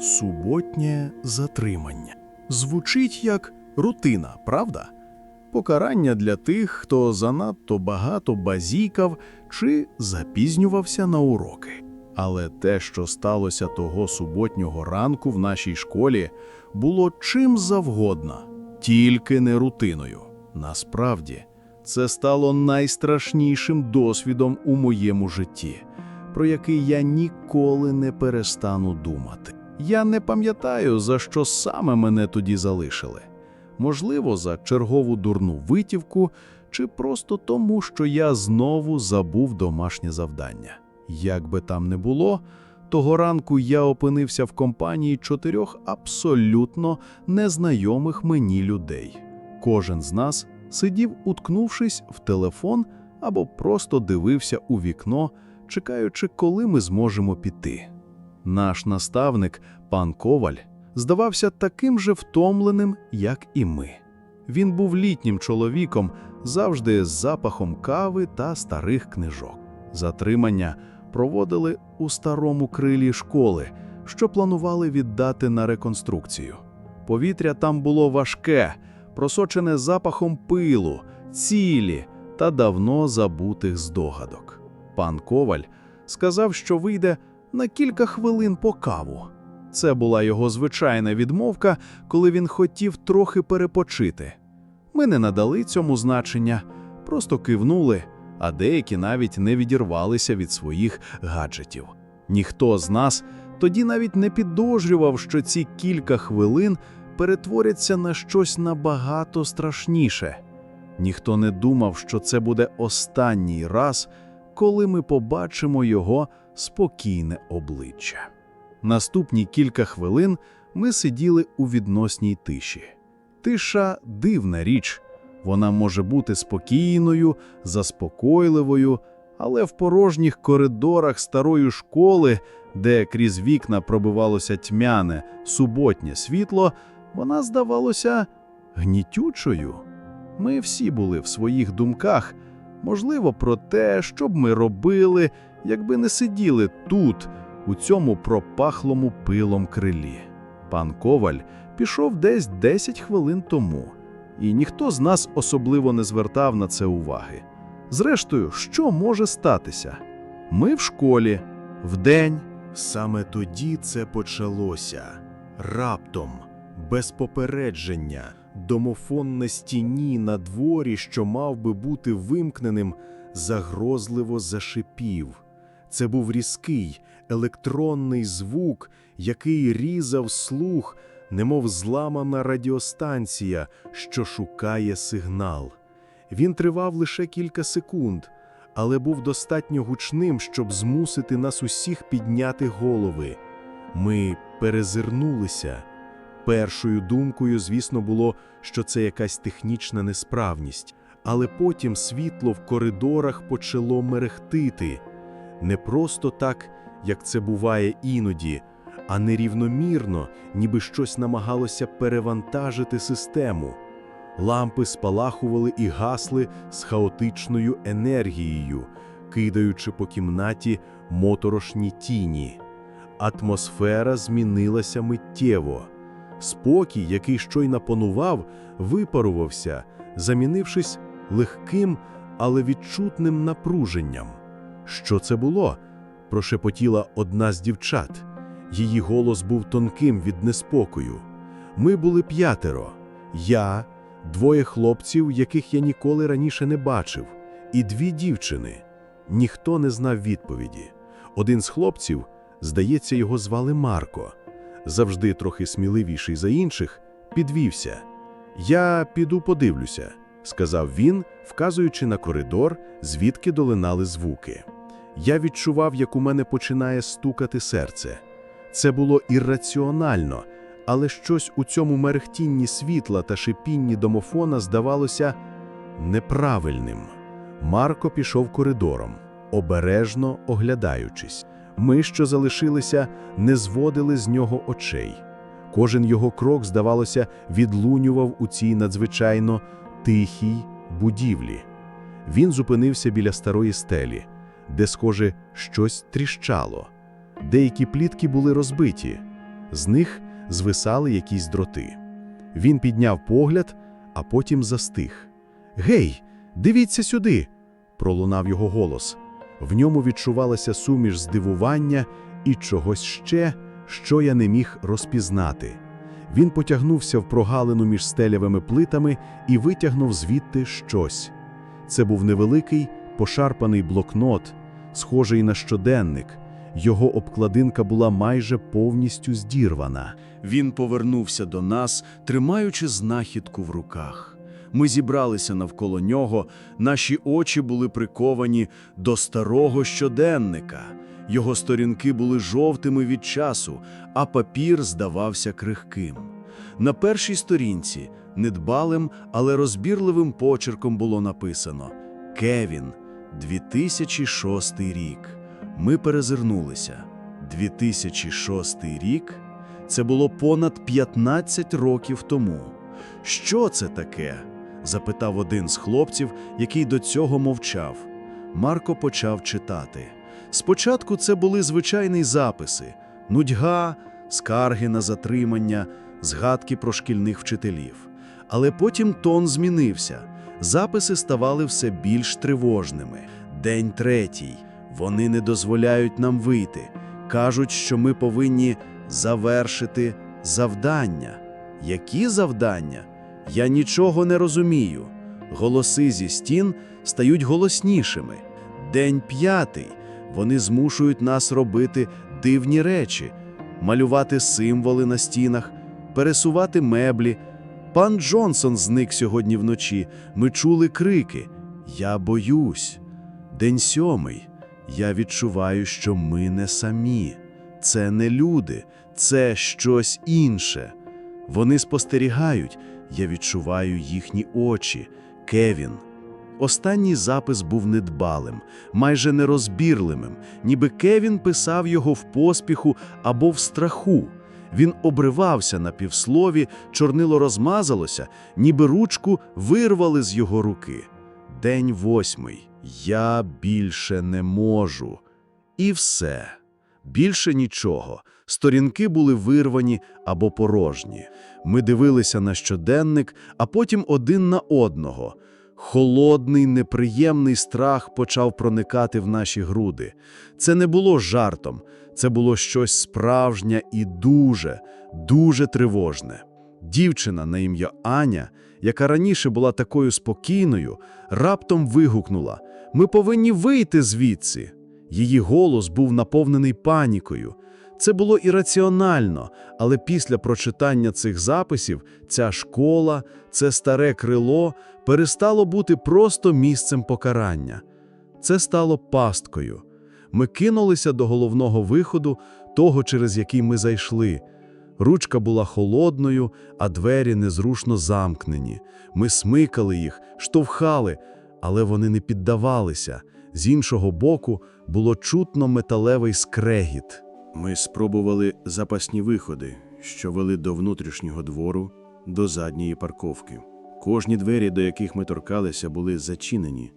Суботнє затримання. Звучить як рутина, правда? Покарання для тих, хто занадто багато базікав чи запізнювався на уроки. Але те, що сталося того суботнього ранку в нашій школі, було чим завгодно, тільки не рутиною. Насправді, це стало найстрашнішим досвідом у моєму житті, про який я ніколи не перестану думати. Я не пам'ятаю, за що саме мене тоді залишили. Можливо, за чергову дурну витівку, чи просто тому, що я знову забув домашнє завдання. Як би там не було, того ранку я опинився в компанії чотирьох абсолютно незнайомих мені людей. Кожен з нас сидів, уткнувшись в телефон або просто дивився у вікно, чекаючи, коли ми зможемо піти. Наш наставник, пан Коваль, здавався таким же втомленим, як і ми. Він був літнім чоловіком, завжди з запахом кави та старих книжок. Затримання проводили у старому крилі школи, що планували віддати на реконструкцію. Повітря там було важке, просочене запахом пилу, цілі та давно забутих здогадок. Пан Коваль сказав, що вийде на кілька хвилин по каву. Це була його звичайна відмовка, коли він хотів трохи перепочити. Ми не надали цьому значення, просто кивнули, а деякі навіть не відірвалися від своїх гаджетів. Ніхто з нас тоді навіть не підозрював, що ці кілька хвилин перетворяться на щось набагато страшніше. Ніхто не думав, що це буде останній раз, коли ми побачимо його спокійне обличчя. Наступні кілька хвилин ми сиділи у відносній тиші. Тиша дивна річ. Вона може бути спокійною, заспокойливою, але в порожніх коридорах старої школи, де крізь вікна пробивалося тьмяне, суботнє світло, вона здавалося гнітючою. Ми всі були в своїх думках, можливо, про те, що б ми робили, якби не сиділи тут, у цьому пропахлому пилом крилі. Пан Коваль пішов десь 10 хвилин тому, і ніхто з нас особливо не звертав на це уваги. Зрештою, що може статися? Ми в школі, вдень. Саме тоді це почалося. Раптом, без попередження, домофон на стіні на дворі, що мав би бути вимкненим, загрозливо зашипів. Це був різкий, електронний звук, який різав слух, немов зламана радіостанція, що шукає сигнал. Він тривав лише кілька секунд, але був достатньо гучним, щоб змусити нас усіх підняти голови. Ми перезирнулися. Першою думкою, звісно, було, що це якась технічна несправність, але потім світло в коридорах почало мерехтити. Не просто так, як це буває іноді, а нерівномірно, ніби щось намагалося перевантажити систему. Лампи спалахували і гасли з хаотичною енергією, кидаючи по кімнаті моторошні тіні. Атмосфера змінилася миттєво. Спокій, який щойно панував, випарувався, замінившись легким, але відчутним напруженням. Що це було? прошепотіла одна з дівчат. Її голос був тонким від неспокою. Ми були п'ятеро. Я, двоє хлопців, яких я ніколи раніше не бачив, і дві дівчини. Ніхто не знав відповіді. Один з хлопців, здається, його звали Марко, завжди трохи сміливіший за інших, підвівся. Я піду подивлюся, сказав він, вказуючи на коридор, звідки долинали звуки. Я відчував, як у мене починає стукати серце. Це було ірраціонально, але щось у цьому мерехтінні світла та шипінні домофона здавалося неправильним. Марко пішов коридором, обережно оглядаючись. Ми, що залишилися, не зводили з нього очей. Кожен його крок, здавалося, відлунював у цій надзвичайно тихій будівлі. Він зупинився біля старої стелі, де, схоже, щось тріщало. Деякі плітки були розбиті. З них звисали якісь дроти. Він підняв погляд, а потім застиг. Гей, дивіться сюди! пролунав його голос. В ньому відчувалася суміш здивування і чогось ще, що я не міг розпізнати. Він потягнувся в прогалину між стелявими плитами і витягнув звідти щось. Це був невеликий, пошарпаний блокнот, схожий на щоденник. Його обкладинка була майже повністю здірвана. Він повернувся до нас, тримаючи знахідку в руках. Ми зібралися навколо нього, наші очі були приковані до старого щоденника. Його сторінки були жовтими від часу, а папір здавався крихким. На першій сторінці недбалим, але розбірливим почерком було написано «Кевін, 2006 рік». Ми перезирнулися. 2006 рік – це було понад 15 років тому. Що це таке? Запитав один з хлопців, який до цього мовчав. Марко почав читати. Спочатку це були звичайні записи: нудьга, скарги на затримання, згадки про шкільних вчителів. Але потім тон змінився. Записи ставали все більш тривожними. День третій. Вони не дозволяють нам вийти. Кажуть, що ми повинні завершити завдання. Які завдання? Я нічого не розумію. Голоси зі стін стають голоснішими. День п'ятий. Вони змушують нас робити дивні речі, малювати символи на стінах, пересувати меблі. Пан Джонсон зник сьогодні вночі. Ми чули крики. Я боюсь. День сьомий. Я відчуваю, що ми не самі. Це не люди, це щось інше. Вони спостерігають, я відчуваю їхні очі. Кевін. Останній запис був недбалим, майже нерозбірливим, ніби Кевін писав його в поспіху або в страху. Він обривався на півслові, чорнило розмазалося, ніби ручку вирвали з його руки. День восьмий. Я більше не можу. І все. Більше нічого. Сторінки були вирвані або порожні. Ми дивилися на щоденник, а потім один на одного. Холодний, неприємний страх почав проникати в наші груди. Це не було жартом, це було щось справжнє і дуже, дуже тривожне. Дівчина на ім'я Аня, яка раніше була такою спокійною, раптом вигукнула: Ми повинні вийти звідси. Її голос був наповнений панікою. Це було ірраціонально, але після прочитання цих записів ця школа, це старе крило перестало бути просто місцем покарання. Це стало пасткою. Ми кинулися до головного виходу, того, через який ми зайшли. Ручка була холодною, а двері незрушно замкнені. Ми смикали їх, штовхали, але вони не піддавалися. З іншого боку було чутно металевий скрегіт. Ми спробували запасні виходи, що вели до внутрішнього двору, до задньої парковки. Кожні двері, до яких ми торкалися, були зачинені.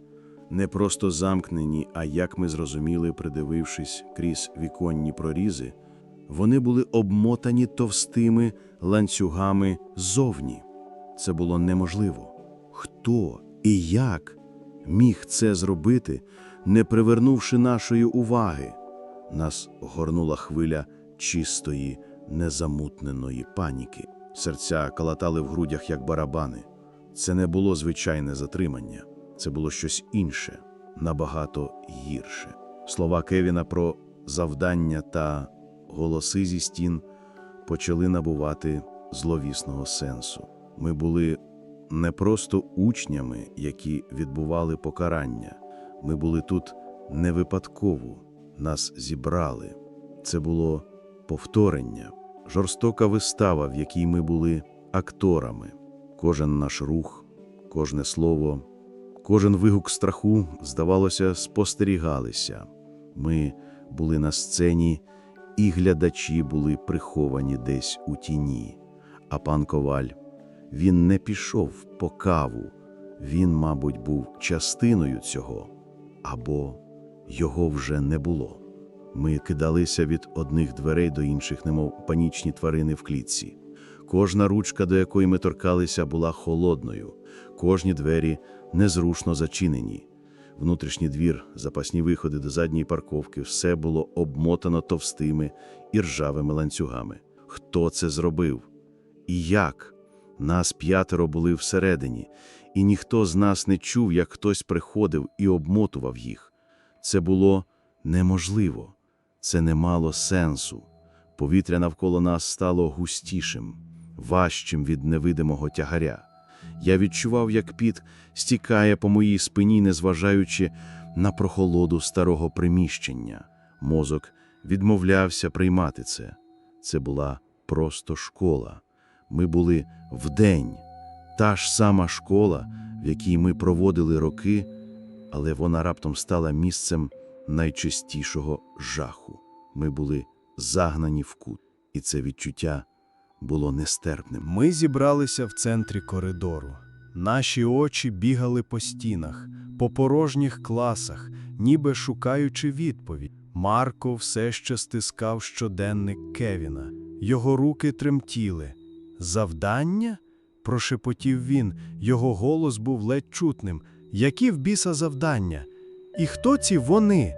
Не просто замкнені, а як ми зрозуміли, придивившись крізь віконні прорізи, вони були обмотані товстими ланцюгами ззовні. Це було неможливо. Хто і як міг це зробити, не привернувши нашої уваги? Нас горнула хвиля чистої, незамутненої паніки. Серця калатали в грудях, як барабани. Це не було звичайне затримання, це було щось інше, набагато гірше. Слова Кевіна про завдання та голоси зі стін почали набувати зловісного сенсу. Ми були не просто учнями, які відбували покарання. Ми були тут не випадково, нас зібрали. Це було повторення, жорстока вистава, в якій ми були акторами. Кожен наш рух, кожне слово, кожен вигук страху, здавалося, спостерігалися. Ми були на сцені, і глядачі були приховані десь у тіні. А пан Коваль, він не пішов по каву, він, мабуть, був частиною цього, або його вже не було. Ми кидалися від одних дверей до інших, немов панічні тварини в клітці. Кожна ручка, до якої ми торкалися, була холодною, кожні двері незрушно зачинені. Внутрішній двір, запасні виходи до задньої парковки, все було обмотано товстими і ржавими ланцюгами. Хто це зробив? І як? Нас п'ятеро були всередині, і ніхто з нас не чув, як хтось приходив і обмотував їх. Це було неможливо, це не мало сенсу. Повітря навколо нас стало густішим, важчим від невидимого тягаря. Я відчував, як піт стікає по моїй спині, незважаючи на прохолоду старого приміщення. Мозок відмовлявся приймати це. Це була просто школа. Ми були вдень. Та ж сама школа, в якій ми проводили роки, але вона раптом стала місцем найчастішого жаху. Ми були загнані в кут, і це відчуття було нестерпним. Ми зібралися в центрі коридору. Наші очі бігали по стінах, по порожніх класах, ніби шукаючи відповідь. Марко все ще стискав щоденник Кевіна. Його руки тремтіли. Завдання? прошепотів він. Його голос був ледь чутним. Які в біса завдання? І хто ці вони?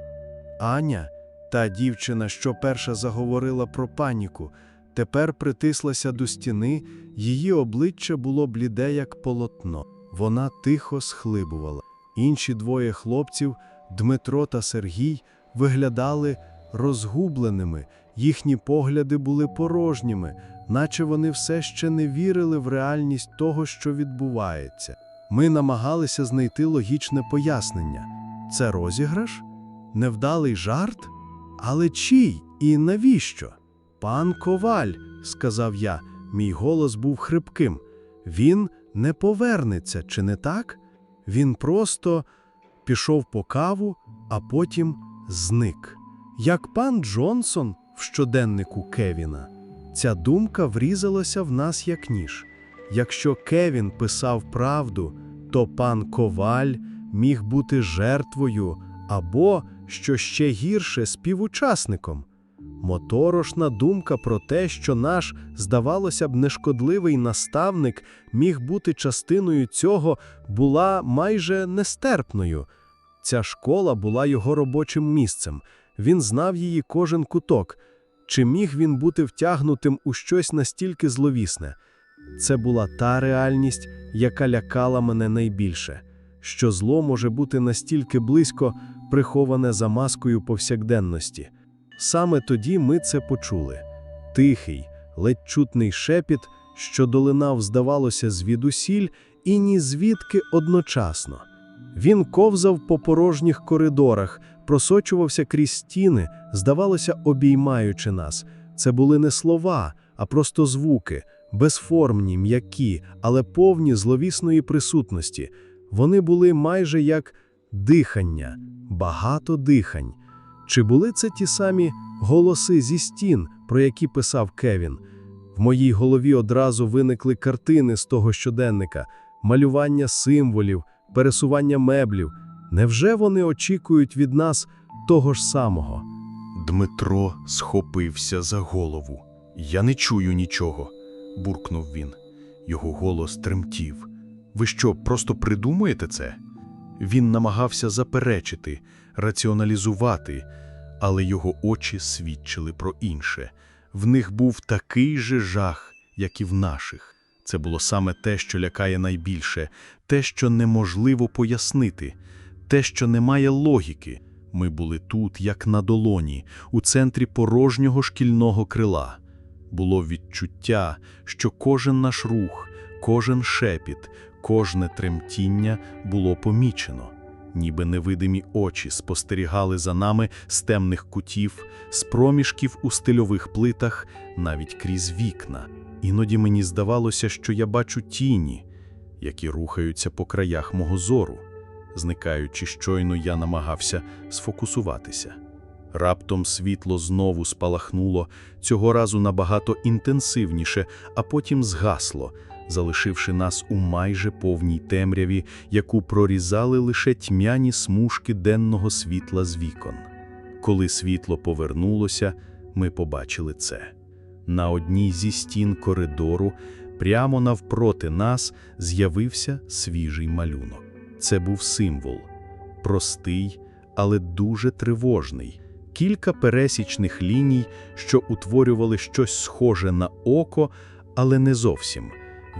Аня, та дівчина, що перша заговорила про паніку, тепер притислася до стіни, її обличчя було бліде, як полотно. Вона тихо схлибувала. Інші двоє хлопців, Дмитро та Сергій, виглядали розгубленими, їхні погляди були порожніми, наче вони все ще не вірили в реальність того, що відбувається. Ми намагалися знайти логічне пояснення. Це розіграш? Невдалий жарт? Але чий і навіщо? Пан Коваль, сказав я, мій голос був хрипким. Він не повернеться, чи не так? Він просто пішов по каву, а потім зник. Як пан Джонсон в щоденнику Кевіна. Ця думка врізалася в нас як ніж. Якщо Кевін писав правду, то пан Коваль міг бути жертвою або, що ще гірше, співучасником. Моторошна думка про те, що наш, здавалося б, нешкодливий наставник міг бути частиною цього, була майже нестерпною. Ця школа була його робочим місцем. Він знав її кожен куток. Чи міг він бути втягнутим у щось настільки зловісне? Це була та реальність, яка лякала мене найбільше, що зло може бути настільки близько приховане за маскою повсякденності. Саме тоді ми це почули. Тихий, ледь чутний шепіт, що долинав, здавалося, звідусіль і ні звідки одночасно. Він ковзав по порожніх коридорах, просочувався крізь стіни, здавалося, обіймаючи нас. Це були не слова, а просто звуки, безформні, м'які, але повні зловісної присутності. Вони були майже як дихання, багато дихань. Чи були це ті самі голоси зі стін, про які писав Кевін? В моїй голові одразу виникли картини з того щоденника, малювання символів, пересування меблів. Невже вони очікують від нас того ж самого? Дмитро схопився за голову. Я не чую нічого, буркнув він. Його голос тремтів. Ви що, просто придумуєте це? Він намагався заперечити, раціоналізувати, але його очі свідчили про інше. В них був такий же жах, як і в наших. Це було саме те, що лякає найбільше, те, що неможливо пояснити, те, що не має логіки. Ми були тут, як на долоні, у центрі порожнього шкільного крила. Було відчуття, що кожен наш рух, кожен шепіт, кожне тремтіння було помічено. Ніби невидимі очі спостерігали за нами з темних кутів, з проміжків у стильових плитах, навіть крізь вікна. Іноді мені здавалося, що я бачу тіні, які рухаються по краях мого зору. Зникаючи щойно, я намагався сфокусуватися. Раптом світло знову спалахнуло, цього разу набагато інтенсивніше, а потім згасло, залишивши нас у майже повній темряві, яку прорізали лише тьмяні смужки денного світла з вікон. Коли світло повернулося, ми побачили це. На одній зі стін коридору, прямо навпроти нас, з'явився свіжий малюнок. Це був символ. Простий, але дуже тривожний. Кілька пересічних ліній, що утворювали щось схоже на око, але не зовсім.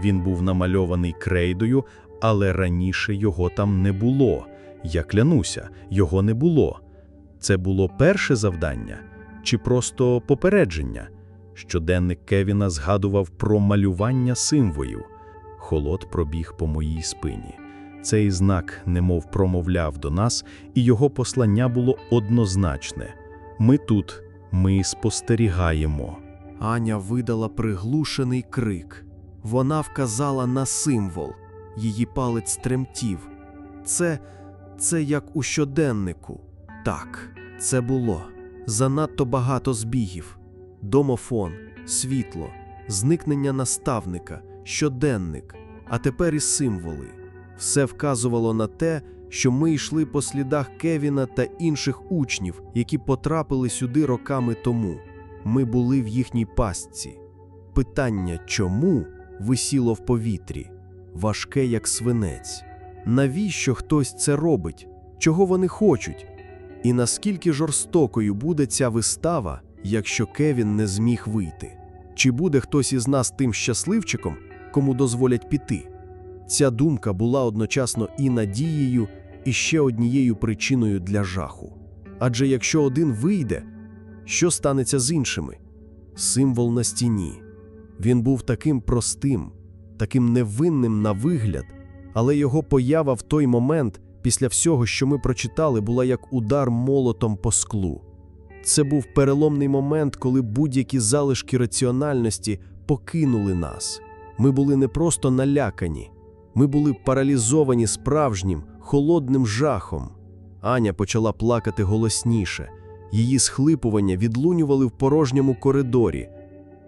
Він був намальований крейдою, але раніше його там не було. Я клянуся, його не було. Це було перше завдання чи просто попередження? Щоденник Кевіна згадував про малювання символів. Холод пробіг по моїй спині. Цей знак немов промовляв до нас, і його послання було однозначне. Ми тут, ми спостерігаємо. Аня видала приглушений крик. Вона вказала на символ. Її палець тремтів. Це, це як у щоденнику. Так, це було. Занадто багато збігів. Домофон, світло, зникнення наставника, щоденник, а тепер і символи. Все вказувало на те, що ми йшли по слідах Кевіна та інших учнів, які потрапили сюди роками тому. Ми були в їхній пастці. Питання чому висіло в повітрі, важке як свинець. Навіщо хтось це робить? Чого вони хочуть? І наскільки жорстокою буде ця вистава, якщо Кевін не зміг вийти? Чи буде хтось із нас тим щасливчиком, кому дозволять піти? Ця думка була одночасно і надією, і ще однією причиною для жаху. Адже якщо один вийде, що станеться з іншими? Символ на стіні. Він був таким простим, таким невинним на вигляд, але його поява в той момент, після всього, що ми прочитали, була як удар молотом по склу. Це був переломний момент, коли будь-які залишки раціональності покинули нас. Ми були не просто налякані, ми були паралізовані справжнім, холодним жахом. Аня почала плакати голосніше. Її схлипування відлунювали в порожньому коридорі.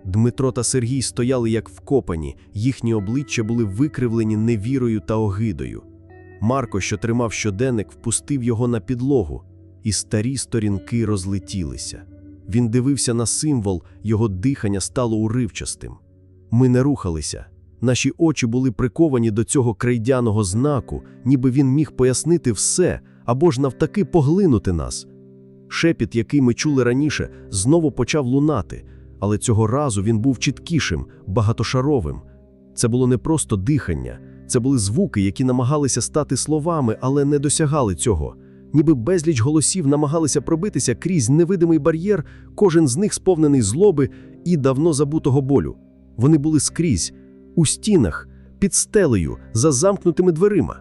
Дмитро та Сергій стояли як вкопані, їхні обличчя були викривлені невірою та огидою. Марко, що тримав щоденник, впустив його на підлогу, і старі сторінки розлетілися. Він дивився на символ, його дихання стало уривчастим. Ми не рухалися. Наші очі були приковані до цього крейдяного знаку, ніби він міг пояснити все або ж навтаки поглинути нас. Шепіт, який ми чули раніше, знову почав лунати, але цього разу він був чіткішим, багатошаровим. Це було не просто дихання, це були звуки, які намагалися стати словами, але не досягали цього. Ніби безліч голосів намагалися пробитися крізь невидимий бар'єр, кожен з них сповнений злоби і давно забутого болю. Вони були скрізь, у стінах, під стелею, за замкнутими дверима.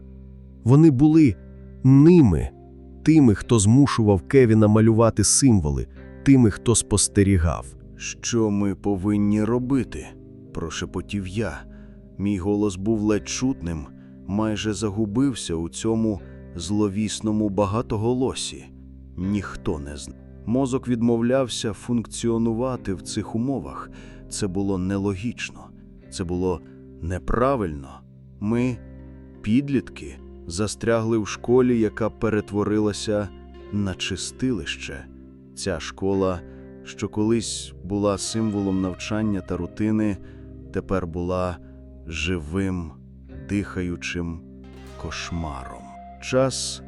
Вони були ними, тими, хто змушував Кевіна малювати символи, тими, хто спостерігав. Що ми повинні робити? прошепотів я. Мій голос був ледь чутним, майже загубився у цьому зловісному багатоголосі. Ніхто не знав. Мозок відмовлявся функціонувати в цих умовах. Це було нелогічно, це було неправильно. Ми, підлітки, застрягли в школі, яка перетворилася на чистилище. Ця школа, що колись була символом навчання та рутини, тепер була живим, дихаючим кошмаром. Час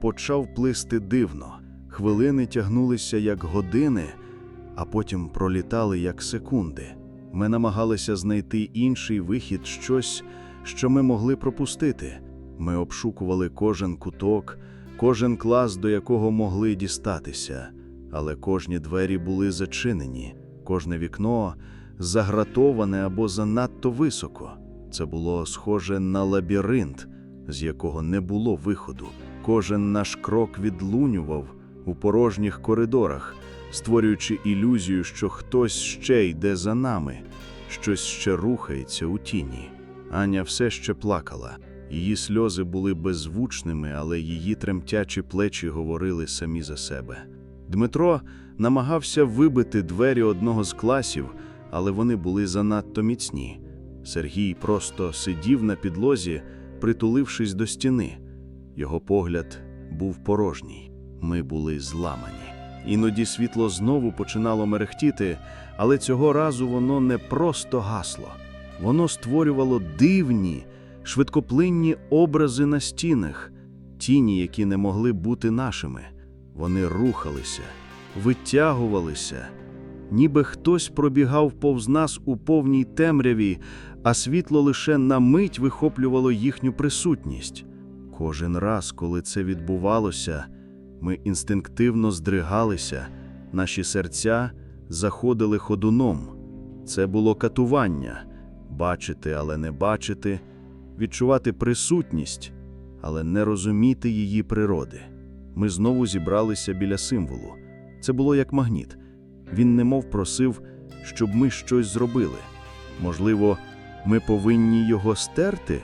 почав плисти дивно. Хвилини тягнулися як години, а потім пролітали як секунди. Ми намагалися знайти інший вихід, щось, що ми могли пропустити. Ми обшукували кожен куток, кожен клас, до якого могли дістатися, але кожні двері були зачинені, кожне вікно загратоване або занадто високо. Це було схоже на лабіринт, з якого не було виходу. Кожен наш крок відлунював у порожніх коридорах, створюючи ілюзію, що хтось ще йде за нами, щось ще рухається у тіні. Аня все ще плакала. Її сльози були беззвучними, але її тремтячі плечі говорили самі за себе. Дмитро намагався вибити двері одного з класів, але вони були занадто міцні. Сергій просто сидів на підлозі, притулившись до стіни. Його погляд був порожній. Ми були зламані. Іноді світло знову починало мерехтіти, але цього разу воно не просто гасло. Воно створювало дивні, швидкоплинні образи на стінах, тіні, які не могли бути нашими. Вони рухалися, витягувалися, ніби хтось пробігав повз нас у повній темряві, а світло лише на мить вихоплювало їхню присутність. Кожен раз, коли це відбувалося, ми інстинктивно здригалися, наші серця заходили ходуном. Це було катування бачити, але не бачити, відчувати присутність, але не розуміти її природи. Ми знову зібралися біля символу. Це було як магніт. Він немов просив, щоб ми щось зробили. Можливо, ми повинні його стерти,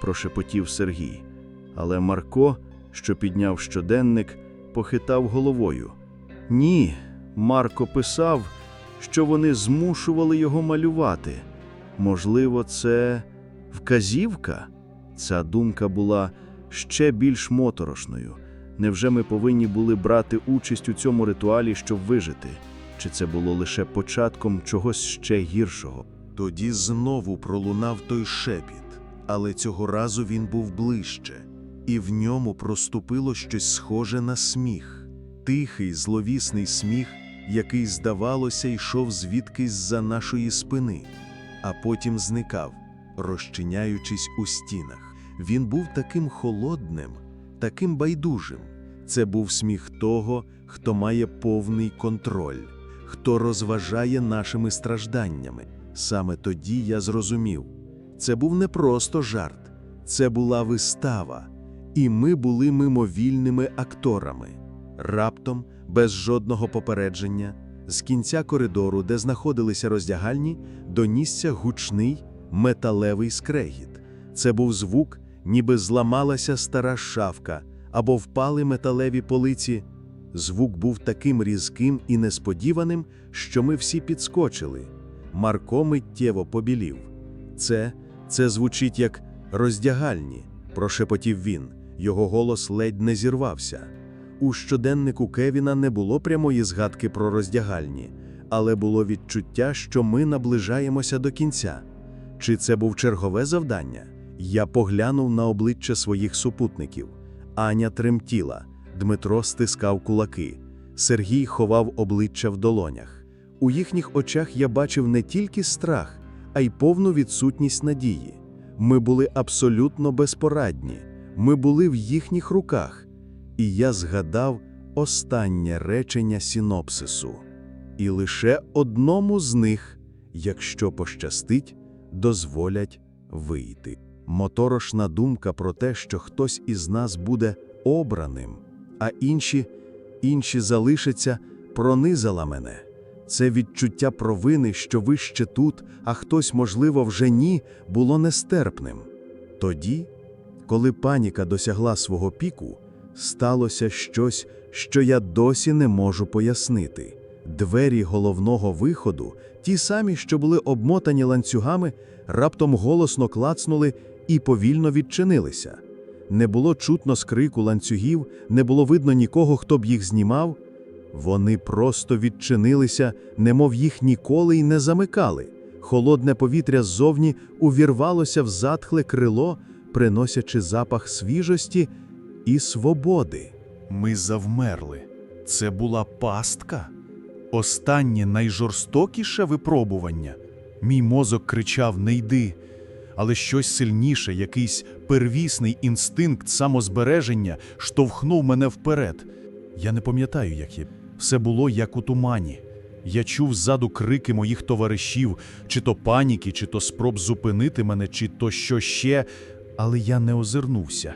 прошепотів Сергій. Але Марко, що підняв щоденник, похитав головою. Ні, Марко писав, що вони змушували його малювати. Можливо, це вказівка? Ця думка була ще більш моторошною. Невже ми повинні були брати участь у цьому ритуалі, щоб вижити? Чи це було лише початком чогось ще гіршого? Тоді знову пролунав той шепіт, але цього разу він був ближче, і в ньому проступило щось схоже на сміх, тихий, зловісний сміх, який, здавалося, йшов звідкись за нашої спини, а потім зникав, розчиняючись у стінах. Він був таким холодним, таким байдужим. Це був сміх того, хто має повний контроль, хто розважає нашими стражданнями. Саме тоді я зрозумів, це був не просто жарт, це була вистава, і ми були мимовільними акторами. Раптом, без жодного попередження, з кінця коридору, де знаходилися роздягальні, донісся гучний металевий скрегіт. Це був звук, ніби зламалася стара шафка або впали металеві полиці. Звук був таким різким і несподіваним, що ми всі підскочили. Марко миттєво побілів. Це, це звучить як роздягальні, прошепотів він. Його голос ледь не зірвався. У щоденнику Кевіна не було прямої згадки про роздягальні, але було відчуття, що ми наближаємося до кінця. Чи це був чергове завдання? Я поглянув на обличчя своїх супутників. Аня тремтіла, Дмитро стискав кулаки, Сергій ховав обличчя в долонях. У їхніх очах я бачив не тільки страх, а й повну відсутність надії. Ми були абсолютно безпорадні, ми були в їхніх руках. І я згадав останнє речення синопсису. І лише одному з них, якщо пощастить, дозволять вийти. Моторошна думка про те, що хтось із нас буде обраним, а інші, інші залишаться, пронизала мене. Це відчуття провини, що ви ще тут, а хтось, можливо, вже ні, було нестерпним. Тоді, коли паніка досягла свого піку, сталося щось, що я досі не можу пояснити. Двері головного виходу, ті самі, що були обмотані ланцюгами, раптом голосно клацнули і повільно відчинилися. Не було чутно скрику ланцюгів, не було видно нікого, хто б їх знімав. Вони просто відчинилися, немов їх ніколи й не замикали. Холодне повітря ззовні увірвалося в затхле крило, приносячи запах свіжості і свободи. Ми завмерли. Це була пастка. Останнє найжорстокіше випробування. Мій мозок кричав не йди, але щось сильніше, якийсь первісний інстинкт самозбереження штовхнув мене вперед. Я не пам'ятаю, як є. Все було як у тумані. Я чув ззаду крики моїх товаришів, чи то паніки, чи то спроб зупинити мене, чи то що ще, але я не озирнувся.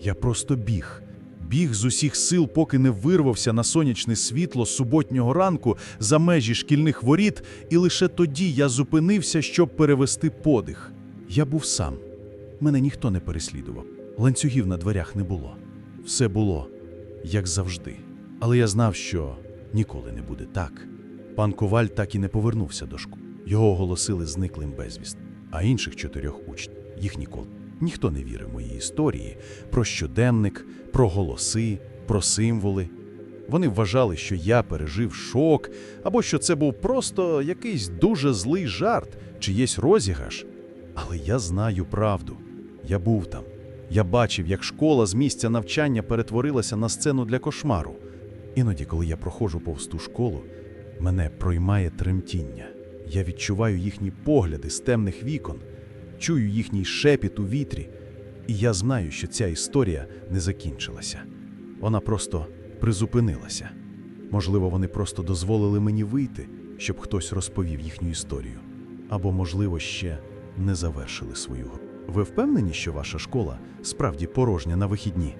Я просто біг. Біг з усіх сил, поки не вирвався на сонячне світло суботнього ранку за межі шкільних воріт, і лише тоді я зупинився, щоб перевести подих. Я був сам. Мене ніхто не переслідував. Ланцюгів на дверях не було. Все було, як завжди. Але я знав, що ніколи не буде так. Пан Коваль так і не повернувся до школи. Його оголосили зниклим безвіст. А інших чотирьох учнів їх ніколи. Ніхто не вірив моїй історії про щоденник, про голоси, про символи. Вони вважали, що я пережив шок, або що це був просто якийсь дуже злий жарт, чиєсь розіграш. Але я знаю правду. Я був там. Я бачив, як школа з місця навчання перетворилася на сцену для кошмару. Іноді, коли я проходжу повз ту школу, мене проймає тремтіння. Я відчуваю їхні погляди з темних вікон, чую їхній шепіт у вітрі, і я знаю, що ця історія не закінчилася. Вона просто призупинилася. Можливо, вони просто дозволили мені вийти, щоб хтось розповів їхню історію. Або, можливо, ще не завершили свою гру. Ви впевнені, що ваша школа справді порожня на вихідні?